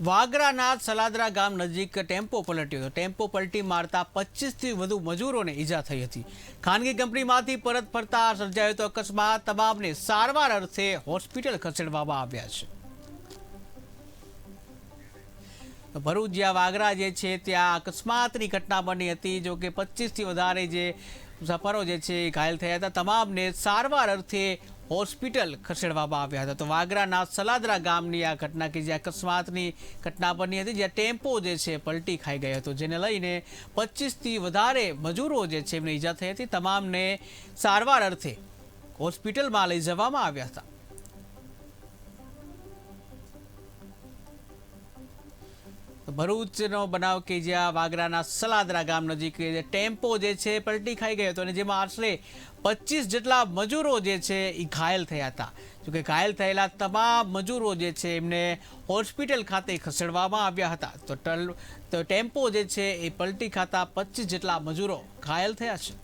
વાગરાના સલાદરા ગામ નજીક ટેમ્પો પલટ્યો હતો. ટેમ્પો પલટી મારતા પચીસથી વધુ મજૂરોને ઈજા થઈ હતી. ખાનગી કંપનીમાંથી પરત ફરતા સર્જાયો તો અકસ્માત. તમામને સારવાર અર્થે હોસ્પિટલ ખસેડવામાં આવ્યા છે. ભરૂચ જ્યાં વાગરા જે છે, ત્યાં અકસ્માતની ઘટના બની હતી. જો કે પચીસથી વધારે જે મુસાફરો જે છે ઘાયલ થયા હતા. તમામને સારવાર અર્થે હોસ્પિટલ ખસેડવામાં આવ્યા હતા. તો વાગરાના સલાદરા ગામની આ ઘટના કે જે અકસ્માતની ઘટના બની હતી, જ્યાં ટેમ્પો જે છે પલટી ખાઈ ગયો હતો, જેને લઈને પચીસથી વધારે મજૂરો જે છે એમને ઈજા થઈ હતી. તમામને સારવાર અર્થે હોસ્પિટલમાં લઈ જવામાં આવ્યા હતા. ભરૂચનો બનાવ કે જ્યાં વાગરાના સલાદરા ગામ નજીક ટેમ્પો જે છે પલટી ખાઈ ગયો હતો અને જેમાં આશરે પચીસ જેટલા મજૂરો જે છે એ ઘાયલ થયા હતા. જોકે ઘાયલ થયેલા તમામ મજૂરો જે છે એમને હોસ્પિટલ ખાતે ખસેડવામાં આવ્યા હતા. તો તો ટેમ્પો જે છે એ પલટી ખાતા પચીસ જેટલા મજૂરો ઘાયલ થયા છે.